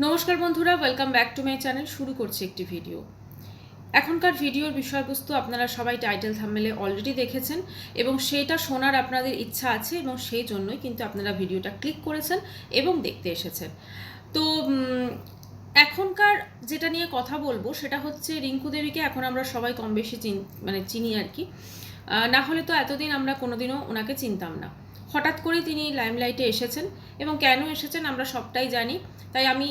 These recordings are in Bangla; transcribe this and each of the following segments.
নমস্কার বন্ধুরা welcome back to my channel শুরু করছি একটি ভিডিও এখনকার ভিডিওর বিষয়বস্তু আপনারা সবাই টাইটেল থাম্বেলে অলরেডি দেখেছেন এবং সেটা শোনার আপনাদের ইচ্ছা আছে এবং সেই জন্যই কিন্তু আপনারা ভিডিওটা ক্লিক করেছেন এবং দেখতে এসেছেন। তো এখনকার যেটা নিয়ে কথা বলব সেটা হচ্ছে রিঙ্কু দেবীকে এখন আমরা সবাই কম বেশি চিন মানে চিনি আর কি। না হলে তো এতদিন আমরা কোনোদিনও ওনাকে চিনতাম না। হঠাৎ করে তিনি লাইমলাইটে এসেছেন এবং কেন এসেছেন আমরা সবটাই জানি। তাই আমি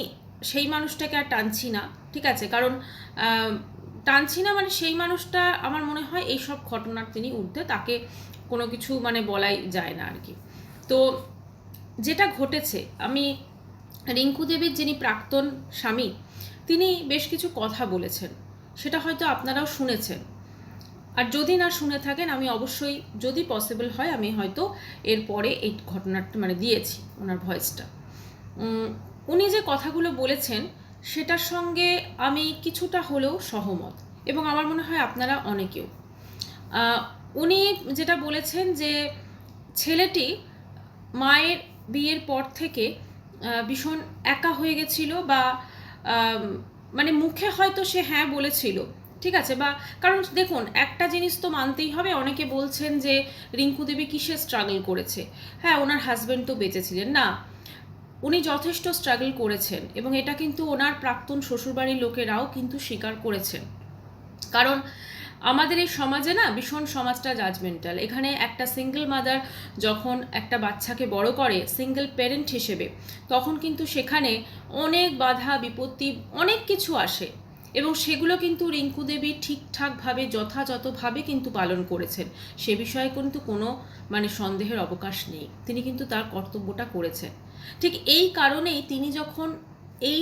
সেই মানুষটাকে আর টানছি না, ঠিক আছে? কারণ টানছি না মানে সেই মানুষটা আমার মনে হয় এই সব ঘটনার তিনি ঊর্ধ্বে, তাকে কোনো কিছু মানে বলাই যায় না আর কি তো যেটা ঘটেছে, আমি রিঙ্কু দেবীর যিনি প্রাক্তন স্বামী, তিনি বেশ কিছু কথা বলেছেন। সেটা হয়তো আপনারাও শুনেছেন। আর যদি না শুনে থাকেন, আমি অবশ্যই যদি পসিবল হয়, আমি হয়তো এরপরে এই ঘটনাটা মানে দিয়েছি ওনার ভয়েসটা। উনি যে কথাগুলো বলেছেন, সেটার সঙ্গে আমি কিছুটা হলেও সহমত এবং আমার মনে হয় আপনারা অনেকেও। উনি যেটা বলেছেন যে ছেলেটি মায়ের বিয়ের পর থেকে ভীষণ একা হয়ে গেছিল বা মানে মুখে হয়তো সে হ্যাঁ বলেছিল ঠিক আছে, বা কারণ দেখুন, একটা জিনিস তো মানতেই হবে, অনেকে বলছেন যে রিঙ্কু দেবী কিসে স্ট্রাগল করেছে? হ্যাঁ ওনার হাজব্যান্ড তো বেঁচে ছিলেন না। উনি যথেষ্ট স্ট্রাগল করেছেন এবং এটা কিন্তু ওনার প্রাক্তন শ্বশুরবাড়ির লোকেরাও কিন্তু স্বীকার করেছেন। কারণ আমাদের এই সমাজে না, ভীষণ সমাজটা জাজমেন্টাল এখানে একটা সিঙ্গেল মাদার যখন একটা বাচ্চাকে বড় করে সিঙ্গেল প্যারেন্ট হিসেবে, তখন কিন্তু সেখানে অনেক বাধা, বিপত্তি, অনেক কিছু আসে। এবং সেগুলো কিন্তু রিঙ্কু দেবী ঠিকঠাকভাবে, যথাযথভাবে কিন্তু পালন করেছেন। সে বিষয়ে কিন্তু কোনো মানে সন্দেহের অবকাশ নেই। তিনি কিন্তু তার কর্তব্যটা করেছেন। ঠিক এই কারণেই তিনি যখন এই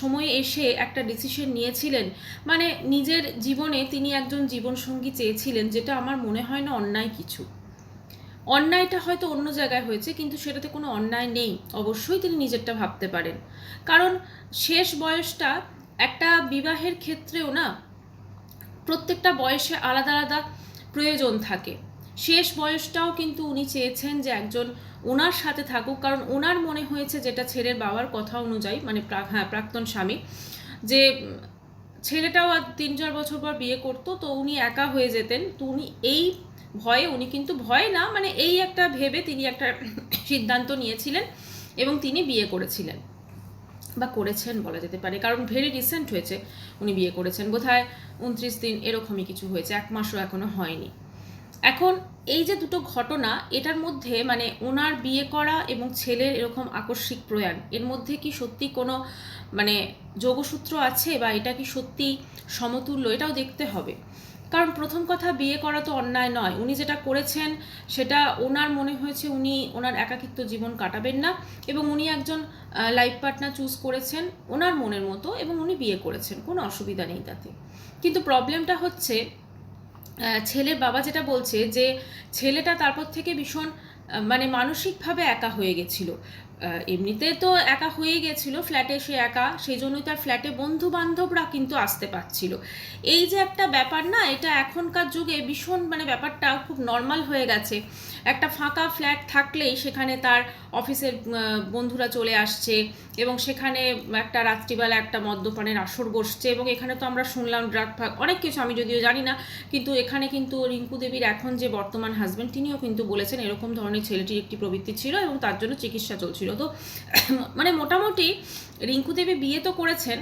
সময়ে এসে একটা ডিসিশন নিয়েছিলেন মানে নিজের জীবনে তিনি একজন জীবনসঙ্গী চেয়েছিলেন, যেটা আমার মনে হয় না অন্যায় কিছু। অন্যায়টা হয়তো অন্য জায়গায় হয়েছে, কিন্তু সেটাতে কোনো অন্যায় নেই। অবশ্যই তিনি নিজেরটা ভাবতে পারেন। কারণ শেষ বয়সটা একটা বিবাহের ক্ষেত্রেও না প্রত্যেকটা বয়সে আলাদা আলাদা প্রয়োজন থাকে। শেষ বয়সটাও কিন্তু উনি চেয়েছেন যে একজন ওনার সাথে থাকুক, কারণ ওনার মনে হয়েছে যেটা ছেলের বাবার কথা অনুযায়ী মানে হ্যাঁ প্রাক্তন স্বামী, যে ছেলেটাও আর তিন চার বছর পর বিয়ে করতো, তো উনি একা হয়ে যেতেন। তো উনি এই ভয়ে, উনি কিন্তু ভয় না মানে এই একটা ভেবে তিনি একটা সিদ্ধান্ত নিয়েছিলেন এবং তিনি বিয়ে করেছিলেন। বা করেছেন বলা যেতে পারে। কারণ ভেরি রিসেন্ট হয়েছে, উনি বিয়ে করেছেন। বোধহয় উনত্রিশ দিন এরকমই কিছু হয়েছে, এক মাসও এখনও হয়নি। এখন এই যে দুটো ঘটনা, এটার মধ্যে মানে ওনার বিয়ে করা এবং ছেলের এরকম আকস্মিক প্রয়াণ, এর মধ্যে কি সত্যি কোনো মানে যোগসূত্র আছে বা এটা কি সত্যি সমতুল্য? এটাও দেখতে হবে। কারণ প্রথম কথা বিয়ে করা তো অন্যায় নয়। উনি যেটা করেছেন, সেটা ওনার মনে হয়েছে উনি ওনার একাকিত্ব জীবন কাটাবেন না এবং উনি একজন লাইফ পার্টনার চুজ করেছেন ওনার মনের মতো এবং উনি বিয়ে করেছেন, কোনো অসুবিধা নেই তাতে। কিন্তু প্রবলেমটা হচ্ছে ছেলের বাবা যেটা বলছে যে ছেলেটা তারপর থেকে ভীষণ মানে মানসিকভাবে একা হয়ে গেছিল। এমনিতে তো একা হয়ে গেছিল ফ্ল্যাটে সে একা সেই জন্যই তার ফ্ল্যাটে বন্ধু বান্ধবরা কিন্তু আসতে পারছিল। এই যে একটা ব্যাপার না, এটা এখনকার যুগে ভীষণ মানে ব্যাপারটা খুব নর্মাল হয়ে গেছে। একটা ফাঁকা ফ্ল্যাট থাকলেই সেখানে তার অফিসের বন্ধুরা চলে আসছে এবং সেখানে একটা রাত্রিবেলা একটা মদ্যপানের আসর বসছে এবং এখানে তো আমরা শুনলাম ড্রাগ ফাগ, অনেক কিছু আমি যদিও জানি না, কিন্তু এখানে কিন্তু রিঙ্কু দেবীর এখন যে বর্তমান হাজব্যান্ড তিনিও কিন্তু বলেছেন এরকম ধরনের ছেলেটির একটি প্রবৃত্তি ছিল এবং তার জন্য চিকিৎসা চলছিল। তো মানে মোটামুটি রিঙ্কু দেবী বিয়ে তো করেছেন,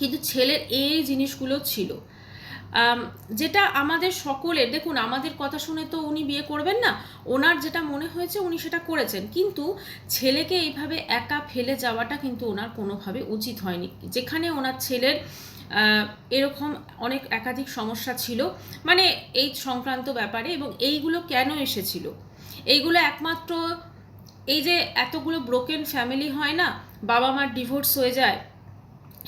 কিন্তু ছেলের এই জিনিসগুলো ছিল। যেটা আমাদের সকলের, দেখুন, আমাদের কথা শুনে তো উনি বিয়ে করবেন না, ওনার যেটা মনে হয়েছে উনি সেটা করেছেন, কিন্তু ছেলেকে এইভাবে একা ফেলে যাওয়াটা কিন্তু ওনার কোনোভাবে উচিত হয়নি। যেখানে ওনার ছেলের এরকম অনেক একাধিক সমস্যা ছিল মানে এই সংক্রান্ত ব্যাপারে, এবং এইগুলো কেন এসেছিল? এইগুলো একমাত্র এই যে এতগুলো ব্রোকেন ফ্যামিলি হয় না, বাবা মার ডিভোর্স হয়ে যায়,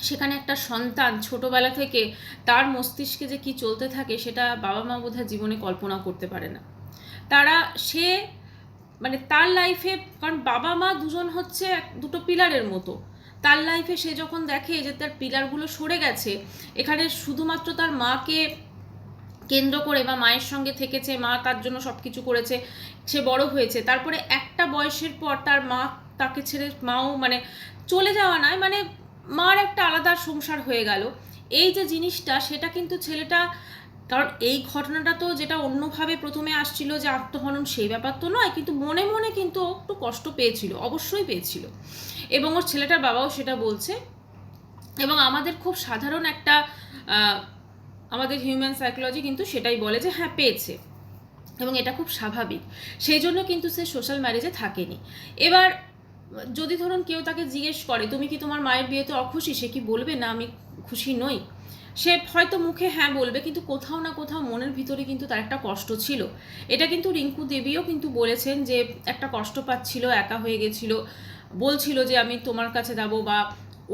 সেখানে একটা সন্তান ছোটবেলা থেকে তার মস্তিষ্কে যে কি চলতে থাকে সেটা বাবা মা বোধহয় জীবনে কল্পনা করতে পারে না। তারা, সে মানে তার লাইফে কারণ বাবা মা দুজন হচ্ছে দুটো পিলারের মতো। তার লাইফে সে যখন দেখে যে তার পিলারগুলো সরে গেছে, এখানে শুধুমাত্র তার মাকে কেন্দ্র করে বা মায়ের সঙ্গে থেকেছে, মা তার জন্য সব কিছু করেছে, সে বড় হয়েছে। তারপরে একটা বয়সের পর তার মা তাকে ছেড়ে, মাও মানে চলে যাওয়া নয় মানে মার একটা আলাদা সংসার হয়ে গেল। এই যে জিনিসটা, সেটা কিন্তু ছেলেটা, কারণ এই ঘটনাটা তো যেটা অন্যভাবে প্রথমে আসছিল যে আত্মহনন সেই ব্যাপার তো নয়, কিন্তু মনে মনে কিন্তু একটু কষ্ট পেয়েছিল, অবশ্যই পেয়েছিল। এবং ওর ছেলেটার বাবাও সেটা বলছে। এবং আমাদের খুব সাধারণ একটা আমাদের হিউম্যান সাইকোলজি কিন্তু সেটাই বলে যে হ্যাঁ পেয়েছে। এবং এটা খুব স্বাভাবিক। সেই জন্য কিন্তু সে সোশ্যাল ম্যারেজে থাকেনি। এবার যদি ধরুন কেউ তাকে জিজ্ঞেস করে, তুমি কি তোমার মায়ের বিয়েতে অখুশি? সে কি বলবে, না, আমি খুশি নই। সে হয়তো মুখে হ্যাঁ বলবে, কিন্তু কোথাও না কোথাও মনের ভিতরে কিন্তু তার একটা কষ্ট ছিল। এটা কিন্তু রিঙ্কু দেবীও কিন্তু বলেছেন যে একটা কষ্ট পাচ্ছিল, একা হয়ে গেছিল। বলছিল যে, আমি তোমার কাছে যাব বা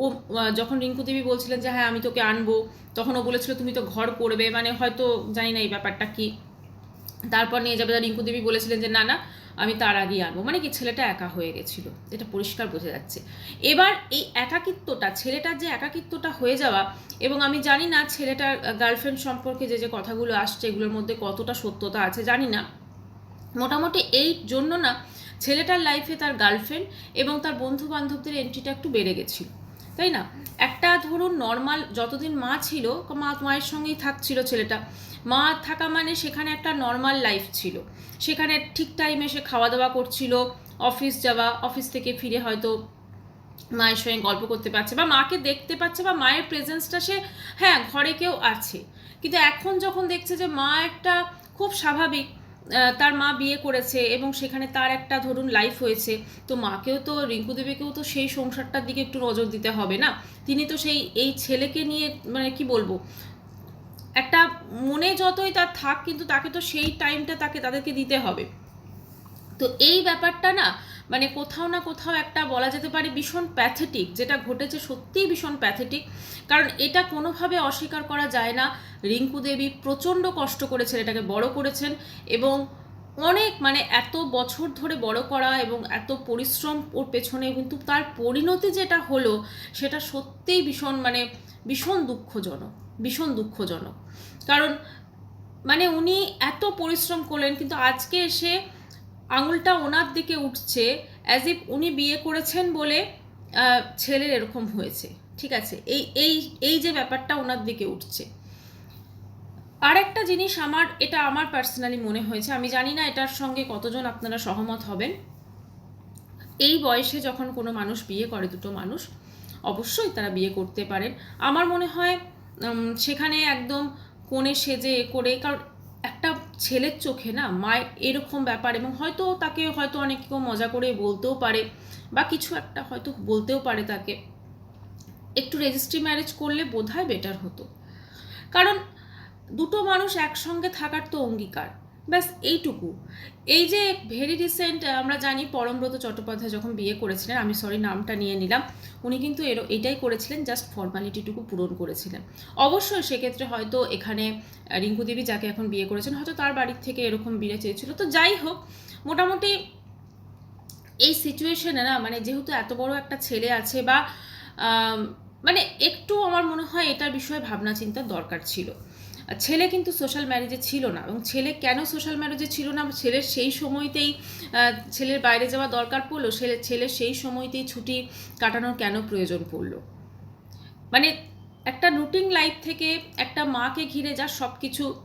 ও যখন রিঙ্কু দেবী বলছিলেন যে হ্যাঁ আমি তোকে আনব, তখন ও বলেছিল, তুমি তো ঘর করবে। মানে হয়তো জানি না এই ব্যাপারটা কি। তারপর নিয়ে যাবে। রিঙ্কু দেবী বলেছিলেন যে, না না, আমি তার আগেই আনব। মানে কি, ছেলেটা একা হয়ে গেছিল। এটা পরিষ্কার বোঝা যাচ্ছে। এবার এই একাকিত্বটা, ছেলেটার যে একাকিত্বটা হয়ে যাওয়া, এবং আমি জানি না ছেলেটার গার্লফ্রেন্ড সম্পর্কে যে যে কথাগুলো আসছে, এগুলোর মধ্যে কতটা সত্যতা আছে, জানি না। মোটামুটি এই জন্য না, ছেলেটার লাইফে তার গার্লফ্রেন্ড এবং তার বন্ধু বান্ধবদের এন্ট্রিটা একটু বেড়ে গেছিল। তাই না? একটা ধরুন নর্মাল যতদিন মা ছিল, মা মায়ের সঙ্গেই থাকছিল ছেলেটা। মা থাকা মানে সেখানে একটা নর্মাল লাইফ ছিল। সেখানে ঠিক টাইমে সে খাওয়া দাওয়া করছিল অফিস যাওয়া অফিস থেকে ফিরে হয়তো মায়ের সঙ্গে গল্প করতে পারছে বা মাকে দেখতে পাচ্ছে বা মায়ের প্রেজেন্সটা সে হ্যাঁ ঘরে কেউ আছে। কিন্তু এখন যখন দেখছে যে মা একটা খুব স্বাভাবিক তার মা বিয়ে করেছে এবং সেখানে তার একটা ধরুন লাইফ হয়েছে। তো মাকেও তো, রিঙ্কু দেবীকেও তো সেই সংসারটার দিকে একটু নজর দিতে হবে না? তিনি তো সেই, এই ছেলেকে নিয়ে মানে কি বলব? একটা মনে যতই তার থাক, কিন্তু তাকে তো সেই টাইমটা তাকে, তাদেরকে দিতে হবে। তো এই ব্যাপারটা না মানে কোথাও না কোথাও একটা বলা যেতে পারে ভীষণ প্যাথেটিক যেটা ঘটেছে সত্যিই ভীষণ প্যাথেটিক কারণ এটা কোনোভাবে অস্বীকার করা যায় না। রিঙ্কু দেবী প্রচণ্ড কষ্ট করে ছেলেটাকে বড় করেছেন এবং অনেক মানে এত বছর ধরে বড় করা এবং এত পরিশ্রম ওর পেছনে, কিন্তু তার পরিণতি যেটা হলো, সেটা সত্যিই ভীষণ মানে ভীষণ দুঃখজনক ভীষণ দুঃখজনক। কারণ মানে উনি এত পরিশ্রম করলেন, কিন্তু আজকে এসে আঙুলটা ওনার দিকে উঠছে অ্যাজ ইফ উনি বিয়ে করেছেন বলে ছেলের এরকম হয়েছে। ঠিক আছে? এই এই এই যে ব্যাপারটা ওনার দিকে উঠছে। আরেকটা জিনিস আমার, এটা আমার পার্সোনালি মনে হয়েছে। আমি জানি না এটার সঙ্গে কতজন আপনারা সহমত হবেন। এই বয়সে যখন কোনো মানুষ বিয়ে করে দুটো মানুষ, অবশ্যই তারা বিয়ে করতে পারেন। আমার মনে হয় সেখানে একদম কোণে সেজে এ করে, কারণ একটা ছেলের চোখে না মায়ের এরকম ব্যাপার এবং হয়তো তাকে হয়তো অনেক কেউ মজা করে বলতেও পারে বা কিছু একটা হয়তো বলতেও পারে তাকে। একটু রেজিস্ট্রি ম্যারেজ করলে বোধ হয় বেটার হতো। কারণ দুটো মানুষ একসঙ্গে থাকার তো অঙ্গীকার। ব্যাস, এইটুকু। এই যে ভেরি রিসেন্ট আমরা জানি পরমব্রত চট্টোপাধ্যায় যখন বিয়ে করেছিলেন, আমি সরি নামটা নিয়ে নিলাম, উনি কিন্তু এর, এটাই করেছিলেন জাস্ট ফর্মালিটিটুকু পূরণ করেছিলেন। অবশ্যই সেক্ষেত্রে হয়তো এখানে রিঙ্কু দেবী যাকে এখন বিয়ে করেছেন, হয়তো তার বাড়ির থেকে এরকম বিয়ে চেয়েছিল। তো যাই হোক, মোটামুটি এই সিচুয়েশনে না মানে যেহেতু এত বড় একটা ছেলে আছে বা মানে একটু আমার মনে হয় এটার বিষয়ে ভাবনা চিন্তার দরকার ছিল। ছেলে কিন্তু সোশ্যাল ম্যারেজে ছিল না এবং ছেলে কেন সোশ্যাল ম্যারেজে ছিল না? ছেলের সেই সময়তেই ছেলের বাইরে যাওয়া দরকার পড়ল, ছেলে, ছেলের সেই সময়তেই ছুটি কাটানোর কেন প্রয়োজন পড়ল? মানে একটা রুটিন লাইফ থেকে একটা মাকে ঘিরে যা সব কিছু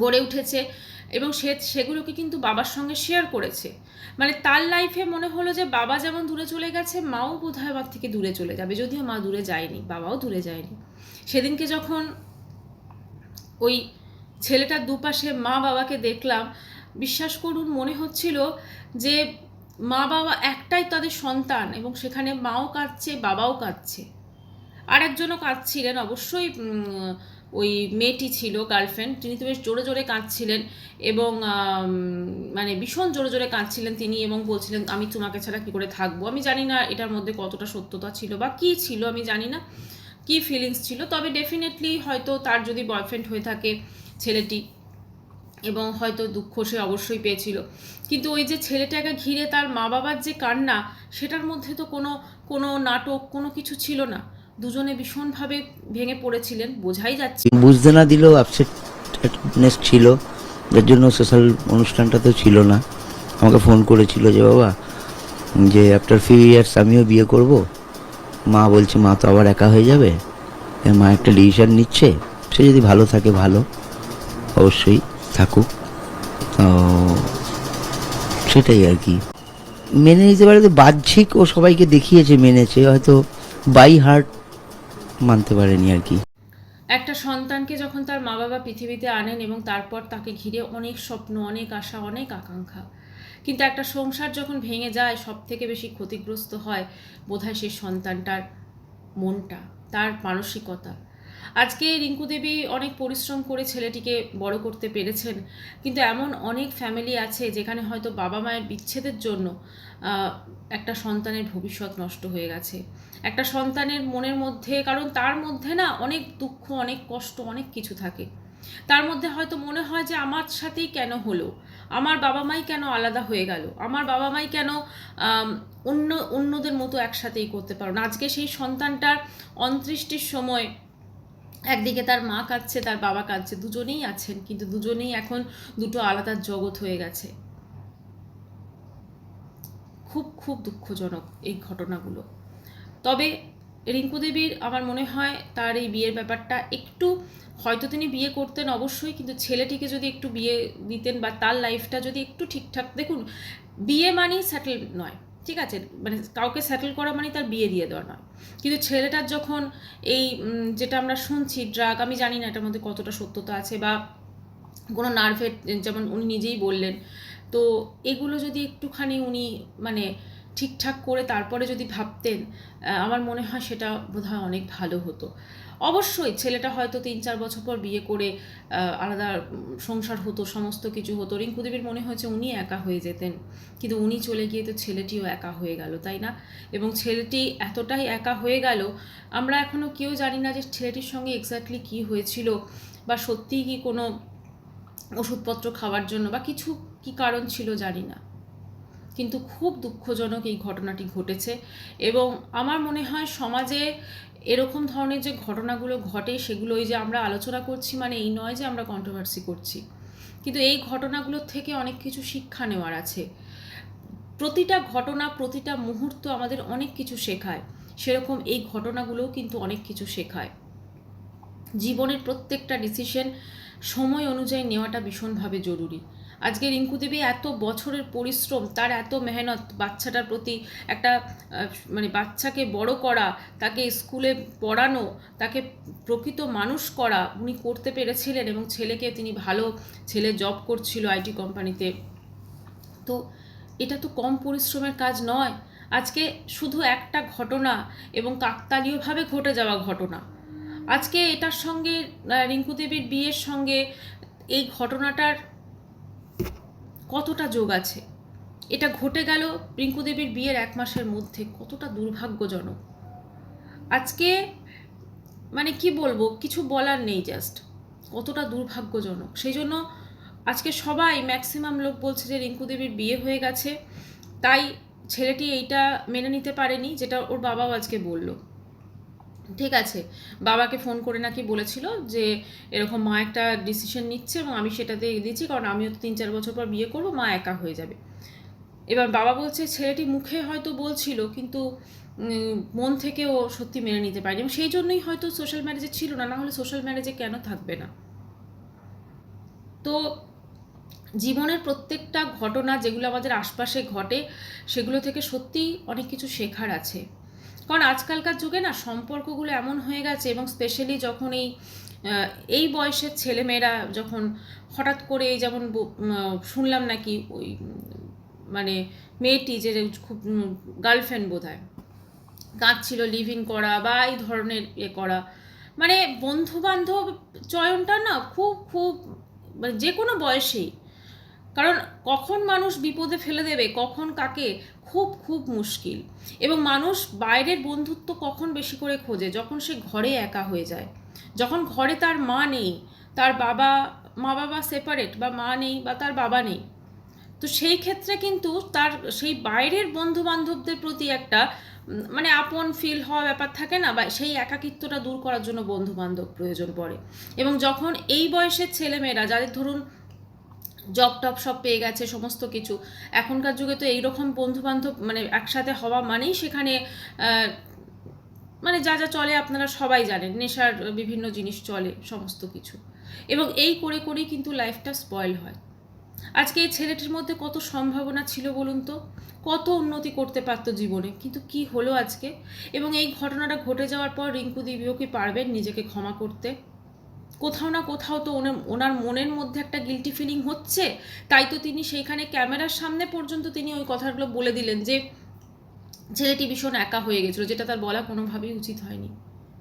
গড়ে উঠেছে এবং সে, সেগুলোকে কিন্তু বাবার সঙ্গে শেয়ার করেছে। মানে তার লাইফে মনে হলো যে বাবা যেমন দূরে চলে গেছে, মাও বোধহয় আমার থেকে দূরে চলে যাবে। যদিও মা দূরে যায়নি, বাবাও দূরে যায়নি। সেদিনকে যখন ওই ছেলেটার দুপাশে মা বাবাকে দেখলাম। বিশ্বাস করুন, মনে হচ্ছিল যে মা বাবা একটাই তাদের সন্তান এবং সেখানে মাও কাঁদছে, বাবাও কাঁদছে। আর একজনও কাঁদছিলেন, অবশ্যই ওই মেয়েটি ছিল গার্লফ্রেন্ড তিনি তো বেশ জোরে জোরে কাঁদছিলেন এবং মানে ভীষণ জোরে জোরে কাঁদছিলেন তিনি এবং বলছিলেন, আমি তোমাকে ছাড়া কী করে থাকব? আমি জানি না এটার মধ্যে কতটা সত্যতা ছিল বা কী ছিল, আমি জানি না। কী ফিলিংস ছিল? তবে ডেফিনেটলি হয়তো তার যদি বয়ফ্রেন্ড হয়ে থাকে ছেলেটি এবং হয়তো দুঃখ সে অবশ্যই পেয়েছিল। কিন্তু ওই যে ছেলেটাকে ঘিরে তার মা বাবার যে কান্না, সেটার মধ্যে তো কোনো কোনো নাটক, কোনো কিছু ছিল না। দুজনে ভীষণভাবে ভেঙে পড়েছিলেন, বোঝাই যাচ্ছে। বুঝতে না দিলেও আপসেটনেস ছিল। যার জন্য সোশ্যাল অনুষ্ঠানটা তো ছিল না। আমাকে ফোন করেছিল যে, বাবা, যে আফটার ফিউ ইয়ার্স আমিও বিয়ে করব? মা বলছে, মা তো আবার একা হয়ে যাবে? মা একটা ডিসিশন নিচ্ছে। সে যদি ভালো থাকে, ভালো। অবশ্যই থাকুক। তো সেটাই আর কি। মেনে নিতে পারে তো বাহ্যিক ও সবাইকে দেখিয়েছে, মেনেছে। হয়তো বাই হার্ট মানতে পারেনি আর কি। একটা সন্তানকে যখন তার মা বাবা পৃথিবীতে আনেন এবং তারপর তাকে ঘিরে অনেক স্বপ্ন, অনেক আশা, অনেক আকাঙ্ক্ষা কিন্তু একটা সংসার যখন ভেঙে যায় সব থেকে বেশি ক্ষতিগ্রস্ত হয় বোধহয় সেই সন্তানটার মনটা, তার মানসিকতা। আজকে রিঙ্কু দেবী অনেক পরিশ্রম করে ছেলেটিকে বড় করতে পেরেছেন, কিন্তু এমন অনেক ফ্যামিলি আছে যেখানে হয়তো বাবা মায়ের বিচ্ছেদের জন্য একটা সন্তানের ভবিষ্যৎ নষ্ট হয়ে গেছে। একটা সন্তানের মনের মধ্যে, কারণ তার মধ্যে না অনেক দুঃখ, অনেক কষ্ট, অনেক কিছু থাকে। তার মধ্যে হয়তো মনে হয় যে আমার সাথেই কেন হলো? আমার বাবা মাই কেন আলাদা হয়ে গেল? আমার বাবা মাই কেন অন্য, অন্যদের মতো একসাথেই করতে পারো না? আজকে সেই সন্তানটার অন্ত্যেষ্টির সময় একদিকে তার মা কাঁদছে, তার বাবা কাঁদছে, দুজনেই আছেন, কিন্তু দুজনেই এখন দুটো আলাদা জগৎ হয়ে গেছে। খুব খুব দুঃখজনক এই ঘটনাগুলো। তবে রিঙ্কু দেবীর আমার মনে হয় তার এই বিয়ের ব্যাপারটা একটু হয়তো তিনি বিয়ে করতেন অবশ্যই, কিন্তু ছেলেটিকে যদি একটু বিয়ে দিতেন বা তার লাইফটা যদি একটু ঠিকঠাক, দেখুন, বিয়ে মানেই সেটেল নয়, ঠিক আছে? মানে কাউকে সেটেল করা মানে তার বিয়ে দিয়ে দেওয়া নয়। কিন্তু ছেলেটার যখন এই যেটা আমরা শুনছি ড্রাগ আমি জানি না এটার মধ্যে কতটা সত্যতা আছে বা কোনো নার্ভের যেমন উনি নিজেই বললেন, তো এগুলো যদি একটুখানি উনি মানে ঠিকঠাক করে তারপরে যদি ভাবতেন আমার মনে হয় সেটা বোধহয় অনেক ভালো হতো। অবশ্যই ছেলেটা হয়তো তিন চার বছর পর বিয়ে করে আলাদা সংসার হতো, সমস্ত কিছু হতো। রিঙ্কুদেবীর মনে হয়েছে উনি একা হয়ে যেতেন। কিন্তু উনি চলে গিয়ে তো ছেলেটিও একা হয়ে গেল, তাই না? এবং ছেলেটি এতটাই একা হয়ে গেল, আমরা এখনও কেউ জানি না যে ছেলেটির সঙ্গে এক্স্যাক্টলি কী হয়েছিল বা সত্যিই কি কোনো ওষুধপত্র খাওয়ার জন্য বা কিছু কি কারণ ছিল জানি না। কিন্তু খুব দুঃখজনক এই ঘটনাটি ঘটেছে এবং আমার মনে হয় সমাজে এরকম ধরনের যে ঘটনাগুলো ঘটে সেগুলো যে আমরা আলোচনা করছি মানে এই নয় যে আমরা কন্ট্রোভার্সি করছি। কিন্তু এই ঘটনাগুলোর থেকে অনেক কিছু শিক্ষা নেওয়ার আছে। প্রতিটা ঘটনা, প্রতিটা মুহূর্ত আমাদের অনেক কিছু শেখায়। সেরকম এই ঘটনাগুলোও কিন্তু অনেক কিছু শেখায়। জীবনের প্রত্যেকটা ডিসিশন সময় অনুযায়ী নেওয়াটা ভীষণভাবে জরুরি। আজকে রিঙ্কু দেবী এত বছরের পরিশ্রম, তার এত মেহনত বাচ্চাটার প্রতি একটা মানে বাচ্চাকে বড় করা, তাকে স্কুলে পড়ানো, তাকে প্রকৃত মানুষ করা উনি করতে পেরেছিলেন এবং ছেলেকে তিনি ভালো ছেলে জব করছিল আইটি কোম্পানিতে। তো এটা তো কম পরিশ্রমের কাজ নয়। আজকে শুধু একটা ঘটনা এবং কাকতালীয়ভাবে ঘটে যাওয়া ঘটনা। আজকে এটার সঙ্গে রিঙ্কু দেবীর বিয়ের সঙ্গে এই ঘটনাটার কতটা যোগ আছে? এটা ঘটে গেল রিঙ্কু দেবীর বিয়ের এক মাসের মধ্যে, কতটা দুর্ভাগ্যজনক। আজকে মানে কি বলব, কিছু বলার নেই জাস্ট কতটা দুর্ভাগ্যজনক। সেই জন্য আজকে সবাই ম্যাক্সিমাম লোক বলছে যে রিঙ্কু দেবীর বিয়ে হয়ে গেছে, তাই ছেলেটি এইটা মেনে নিতে পারেনি, যেটা ওর বাবাও আজকে বলল। ঠিক আছে, বাবাকে ফোন করে নাকি বলেছিল যে এরকম মা একটা ডিসিশন নিচ্ছে এবং আমি সেটা সেটাতে দিচ্ছি কারণ আমিও তো তিন চার বছর পর বিয়ে করব, মা একা হয়ে যাবে। এবার বাবা বলছে, ছেলেটি মুখে হয়তো বলছিল কিন্তু মন থেকে ও সত্যি মেনে নিতে পারেনি এবং সেই জন্যই হয়তো সোশ্যাল ম্যারেজে ছিল না না হলে সোশ্যাল ম্যারেজে কেন থাকবে না। তো জীবনের প্রত্যেকটা ঘটনা যেগুলো আমাদের আশপাশে ঘটে, সেগুলো থেকে সত্যিই অনেক কিছু শেখার আছে। কারণ আজকালকার যুগে না সম্পর্কগুলো এমন হয়ে গেছে এবং স্পেশালি যখন এই এই বয়সের ছেলেমেয়েরা যখন হঠাৎ করে যেমন শুনলাম নাকি ওই মানে মেয়েটি যে খুব গার্লফ্রেন্ড বোধ হয় কাঁদছিল লিভ করা বা এই ধরনের এ করা মানে বন্ধু বান্ধব চয়নটা না খুব খুব মানে যে কোনো বয়সেই, কারণ কখন মানুষ বিপদে ফেলে দেবে, কখন কাকে খুব খুব মুশকিল। এবং মানুষ বাইরের বন্ধুত্ব কখন বেশি করে খোঁজে? যখন সে ঘরে একা হয়ে যায়। যখন ঘরে তার মা নেই, তার বাবা, মা বাবা সেপারেট বা মা নেই বা তার বাবা নেই। তো সেই ক্ষেত্রে কিন্তু তার সেই বাইরের বন্ধু বান্ধবদের প্রতি একটা মানে আপন ফিল হওয়া ব্যাপার থাকে না বা সেই একাকিত্বটা দূর করার জন্য বন্ধু বান্ধব প্রয়োজন পড়ে। এবং যখন এই বয়সের ছেলেমেয়েরা, যাদের ধরুন জব টপ সব পেয়ে গেছে, সমস্ত কিছু। এখনকার যুগে তো এইরকম বন্ধু বান্ধব মানে একসাথে হওয়া মানেই সেখানে মানে যা যা চলে আপনারা সবাই জানেন, নেশার বিভিন্ন জিনিস চলে, সমস্ত কিছু। এবং এই করে করেই কিন্তু লাইফটা স্পয়েল হয়। আজকে এই ছেলেটির মধ্যে কত সম্ভাবনা ছিল বলুন তো? কত উন্নতি করতে পারতো জীবনে? কিন্তু কি হলো আজকে? এবং এই ঘটনাটা ঘটে যাওয়ার পর রিঙ্কু দেবীও কি পারবেন নিজেকে ক্ষমা করতে। কোথাও না কোথাও তো ওনার ওনার মনের মধ্যে একটা গিলটি ফিলিং হচ্ছে, তাই তো তিনি সেইখানে ক্যামেরার সামনে পর্যন্ত তিনি ওই কথাগুলো বলে দিলেন যে, ছেলেটি ভীষণ একা হয়ে গেছিল, যেটা তার বলা কোনোভাবেই উচিত হয়নি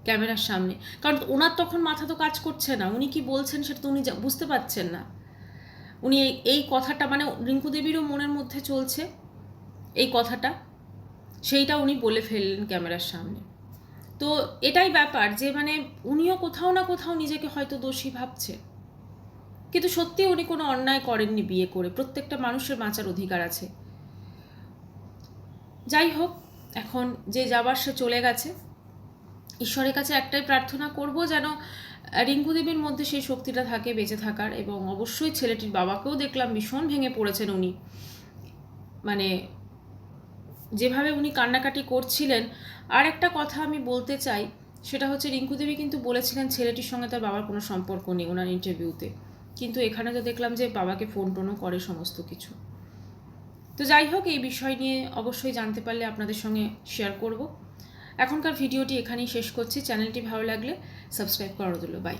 ক্যামেরার সামনে। কারণ ওনার তখন মাথা তো কাজ করছে না, উনি কি বলছেন সেটা তো উনি বুঝতে পারছেন না। উনি এই- এই কথাটা মানে রিঙ্কু দেবীরও মনের মধ্যে চলছে, এই কথাটা, সেইটা উনি বলে ফেললেন ক্যামেরার সামনে। তো এটাই ব্যাপার যে মানে উনিও কোথাও না কোথাও নিজেকে হয়তো দোষী ভাবছে। কিন্তু সত্যি উনি কোনো অন্যায় করেননি বিয়ে করে প্রত্যেকটা মানুষের বাঁচার অধিকার আছে। যাই হোক এখন যে যাবার সে চলে গেছে। ঈশ্বরের কাছে একটাই প্রার্থনা করব যেন আহ, রিঙ্কু দেবীর মধ্যে সেই শক্তিটা থাকে বেঁচে থাকার এবং অবশ্যই ছেলেটির বাবাকেও দেখলাম ভীষণ ভেঙে পড়েছেন উনি। মানে যেভাবে উনি কান্নাকাটি করছিলেন আর একটা কথা আমি বলতে চাই, সেটা হচ্ছে রিঙ্কু দেবী কিন্তু বলেছিলেন ছেলেটির সঙ্গে তার বাবার কোনো সম্পর্ক নেই ওনার ইন্টারভিউতে কিন্তু এখানে তো দেখলাম যে বাবাকে ফোন টোনও করে সমস্ত কিছু। তো যাই হোক, এই বিষয় নিয়ে অবশ্যই জানতে পারলে আপনাদের সঙ্গে শেয়ার করব। এখনকার ভিডিওটি এখানেই শেষ করছি। চ্যানেলটি ভালো লাগলে সাবস্ক্রাইব করা দিল। বাই